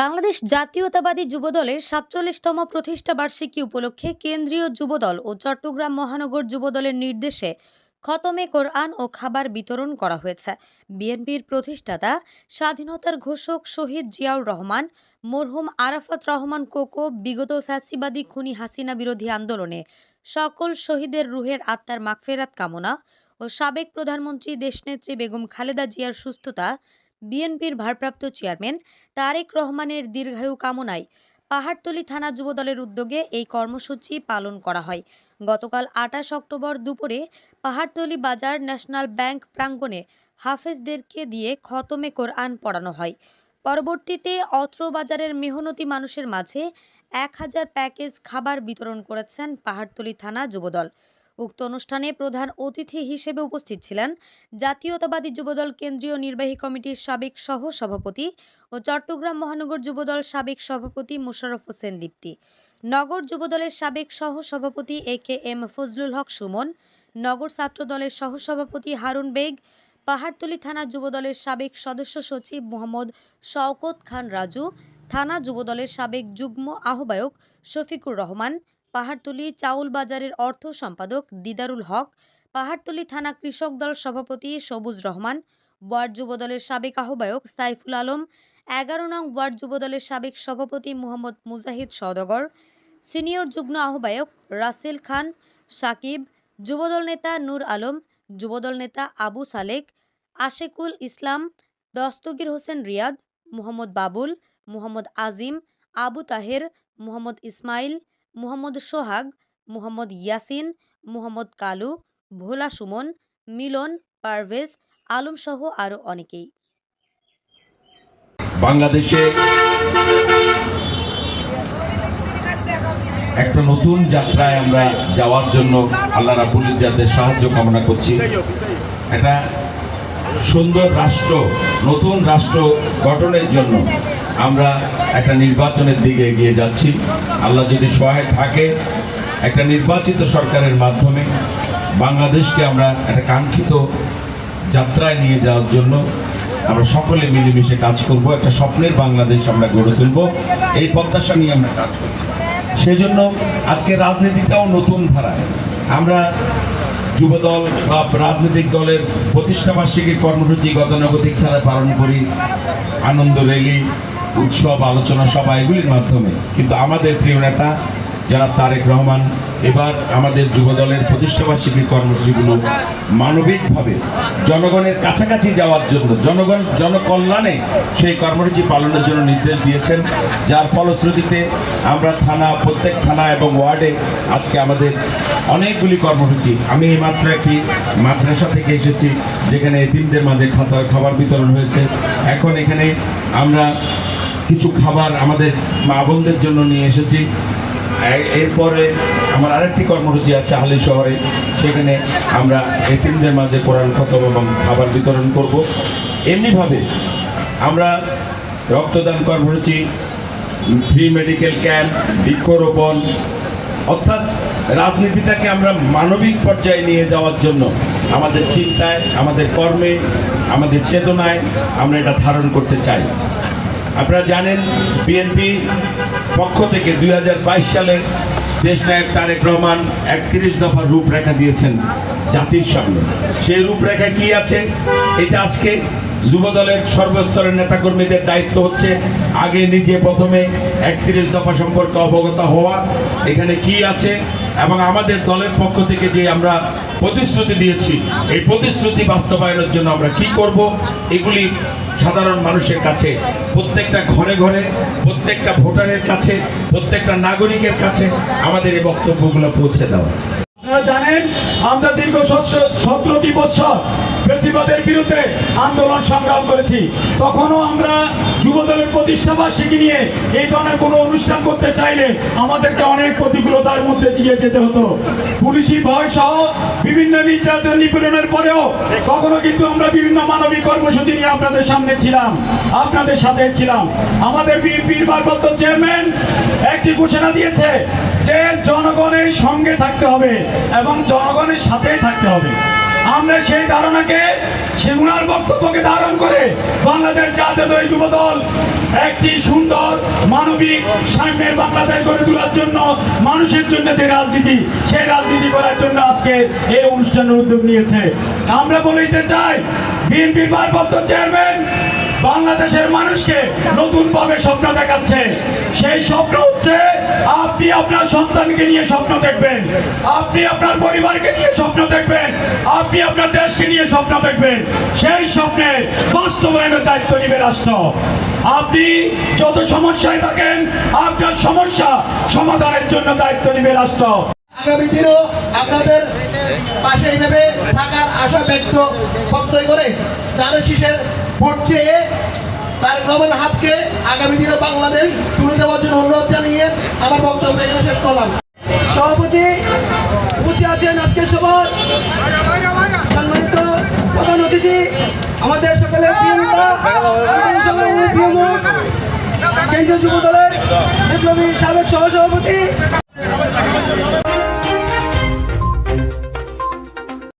বাংলাদেশ জাতীয়তাবাদী যুবদলের সাতচল্লিশতম প্রতিষ্ঠা বার্ষিকী উপলক্ষে কেন্দ্রীয় যুবদল ও চট্টগ্রাম মহানগর যুবদলের নির্দেশে খতমে কোরআন ও খাবার বিতরণ করা হয়েছে। বিএনপির প্রতিষ্ঠাতা স্বাধীনতার ঘোষক শহীদ জিয়াউর রহমান, মরহুম আরাফাত রহমান কোকো, বিগত ফ্যাসিবাদী খুনি হাসিনা বিরোধী আন্দোলনে সকল শহীদের রুহের আত্মার মাগফেরাত কামনা ও সাবেক প্রধানমন্ত্রী দেশনেত্রী বেগম খালেদা জিয়ার সুস্থতা, বিএনপির ভারপ্রাপ্ত চেয়ারম্যান তারেক রহমানের দীর্ঘায়ু কামনায় পাহাড়তলী থানা যুবদলের উদ্যোগে এই কর্মসূচি পালন করা হয়। গতকাল আঠাশ অক্টোবর দুপুরে পাহাড়তলী বাজার ন্যাশনাল ব্যাংক প্রাঙ্গণে হাফেজদেরকে দিয়ে খতমে কোরআন পড়ানো হয়। পরবর্তীতে অত্র বাজারের মেহনতি মানুষের মাঝে এক হাজার প্যাকেজ খাবার বিতরণ করেছেন পাহাড়তলী থানা যুবদল। উক্ত অনুষ্ঠানে প্রধান অতিথি হিসেবে উপস্থিত ছিলেন জাতীয়তাবাদী যুবদল কেন্দ্রীয় নির্বাহী কমিটির সাবেক সহ সভাপতি ও চট্টগ্রাম মহানগর যুবদল সাবেক সভাপতি মোশাররফ হোসেন দীপ্তি, নগর যুবদলের সাবেক সহ সভাপতি A K M Fazlul Haq Sumon, নগর ছাত্র দলের সহ সভাপতি হারুন বেগ, পাহাড়তলী থানা যুবদলের সাবেক সদস্য সচিব মোহাম্মদ শওকত খান রাজু, থানা যুবদলের সাবেক যুগ্ম আহ্বায়ক শফিকুর রহমান পাহাড়তলী চাউল বাজারের অর্থ সম্পাদক দিদারুল হক, পাহাড়তলী থানা কৃষক দল সভাপতি সবুজ রহমান, ওয়ার্ড যুবদলের সাবেক আহ্বায়ক সাইফুল আলম, এগারো নং ওয়ার্ড যুবদলের সাবেক সভাপতি মোহাম্মদ মুজাহিদ সদগর সিনিয়র যুগ্ম আহ্বায়ক রাসেল খান, সাকিব যুবদল নেতা নূর আলম যুবদল নেতা আবু সালেক, আশেকুল ইসলাম, দস্তগীর হোসেন রিয়াদ, মোহাম্মদ বাবুল, মোহাম্মদ আজিম, আবু তাহের, মোহাম্মদ ইসমাইল মোহাম্মদ সোহাগ, মোহাম্মদ ইয়াসিন, মোহাম্মদ কালু, ভোলা সুমন, মিলন পারভেজ, আলম সহ আরও অনেকেই। বাংলাদেশে একটা নতুন যাত্রায় আমরা যাওয়ার জন্য আল্লাহ রাবুল ইজ্জাতের সাহায্য কামনা করছি। একটা সুন্দর রাষ্ট্র, নতুন রাষ্ট্র গঠনের জন্য। আমরা একটা নির্বাচনের দিকে এগিয়ে যাচ্ছি। আল্লাহ যদি সহায় থাকে, একটা নির্বাচিত সরকারের মাধ্যমে বাংলাদেশকে আমরা একটা কাঙ্ক্ষিত যাত্রায় নিয়ে যাওয়ার জন্য আমরা সকলে মিলেমিশে কাজ করব, একটা স্বপ্নের বাংলাদেশ আমরা গড়ে তুলব। এই প্রত্যাশা নিয়ে আমরা কাজ করব সেই জন্য আজকে রাজনীতিটাও নতুন ধারায়। আমরা যুবদল বা রাজনৈতিক দলের প্রতিষ্ঠাবার্ষিকীর কর্মসূচি গতানুগতিক ধারায় পালন করি। আনন্দ র্যালি উৎসব, আলোচনা, সভা, এগুলির মাধ্যমে। কিন্তু আমাদের প্রিয় নেতা যারা তারেক রহমান, এবার আমাদের যুবদলের প্রতিষ্ঠাবার্ষিকীর কর্মসূচিগুলো মানবিকভাবে জনগণের কাছাকাছি যাওয়ার জন্য, জনগণ জনকল্যাণে সেই কর্মসূচি পালনের জন্য নির্দেশ দিয়েছেন। যার ফলশ্রুতিতে আমরা থানা, প্রত্যেক থানা এবং ওয়ার্ডে আজকে আমাদের অনেকগুলি কর্মসূচি। আমি এইমাত্র একটি মাদ্রাসা থেকে এসেছি, যেখানে এতিমদের মাঝে খাবার বিতরণ হয়েছে। এখন এখানে আমরা কিছু খাবার আমাদের মা বোনদের জন্য নিয়ে এসেছি। এরপরে আমার আরেকটি কর্মসূচি আছে হালি শহরে। সেখানে আমরা এতিমদের মাঝে কোরআন খতম এবং খাবার বিতরণ করব। এমনিভাবে আমরা রক্তদান কর্মসূচি ফ্রি মেডিকেল ক্যাম্প বৃক্ষরোপণ, অর্থাৎ রাজনীতিটাকে আমরা মানবিক পর্যায়ে নিয়ে যাওয়ার জন্য আমাদের চিন্তায়, আমাদের কর্মে, আমাদের চেতনায় আমরা এটা ধারণ করতে চাই। আপনারা জানেন, বিএনপি পক্ষ থেকে দুই হাজার বাইশ সালে দেশনায়ক তারেক রহমান একত্রিশ দফা রূপরেখা দিয়েছেন জাতির সামনে। সেই রূপরেখা কি আছে? এটা আজকে যুবদলের সর্বস্তরের নেতাকর্মীদের দায়িত্ব হচ্ছে আগে নিজে প্রথমে একত্রিশ দফা সম্পর্কে অবগত হওয়া। এখানে কি আছে? এবং আমাদের দলের পক্ষ থেকে যে আমরা প্রতিশ্রুতি দিয়েছি, এই প্রতিশ্রুতি বাস্তবায়নের জন্য আমরা কি করব? এগুলি সাধারণ মানুষের কাছে, প্রত্যেকটা ঘরে ঘরে, প্রত্যেকটা ভোটারের কাছে, প্রত্যেকটা নাগরিকের কাছে আমাদের এই বক্তব্যগুলো পৌঁছে দেওয়া। আপনারা জানেন, আমরা দীর্ঘ সতেরোটি বছর বেশিবাদের বিরুদ্ধে আন্দোলন সংগ্রাম করেছি। তখনও আমরা যুবদলের প্রতিষ্ঠা বার্ষিকী নিয়ে এই ধরনের কোনো অনুষ্ঠান করতে চাইলে আমাদেরকে অনেক প্রতিকূলতার মধ্যে দিয়ে যেতে হতো। পুলিশি ভয় সহ বিভিন্ন নির্যাতন নিপীড়নের পরেও কখনো কিন্তু আমরা বিভিন্ন মানবিক কর্মসূচি নিয়ে আপনাদের সামনে ছিলাম, আপনাদের সাথে ছিলাম। আমাদের বিএনপির ভারপ্রাপ্ত চেয়ারম্যান একটি ঘোষণা দিয়েছে যে জনগণের সঙ্গে থাকতে হবে এবং জনগণের সাথেই থাকতে হবে। আমরা সেই ধারণাকে সেগুনার বক্তব্যকে ধারণ করে বাংলাদেশ জাতীয় যুব দল একটি সুন্দর মানবিক সাম্যের বাংলাদেশ গড়ে তোলার জন্য, মানুষের জন্য যে রাজনীতি, সেই রাজনীতি করার জন্য আজকে এই অনুষ্ঠানের উদ্যোগ নিয়েছে। আমরা বলিতে চাই, বিএনপির ভারপ্রাপ্ত চেয়ারম্যান বাংলাদেশের মানুষকে নতুন ভাবে স্বপ্ন দেখাচ্ছে। সেই স্বপ্ন হচ্ছে আপনি আপনার সন্তানকে নিয়ে স্বপ্ন দেখবেন। আপনি আপনার পরিবারকে নিয়ে স্বপ্ন দেখবেন। আপনি আপনার দেশকে নিয়ে স্বপ্ন দেখবেন। সেই স্বপ্নে বাস্তবায়নের দায়িত্ব নিবে রাষ্ট্র। আপনি যত সমস্যায় থাকেন, আপনার সমস্যা সমাধানের জন্য দায়িত্ব নিবে রাষ্ট্র। আগামী দিনও আপনাদের পাশে এইভাবে থাকার আশা ব্যক্ত প্রত্যয় করে তার শীষের ভোট চেয়ে তার রহমান হাতকে আগামী দিনে বাংলাদেশ তুলে দেওয়ার জন্য অনুরোধ জানিয়ে আমার বক্তব্য এখানে শেষ করলাম। সভাপতি উপস্থিত আছেন আজকে সভার সম্মানিত প্রধান অতিথি, আমাদের সকলের কেন্দ্রীয় যুব দলের বিপ্লবী সাবেক সহসভাপতি।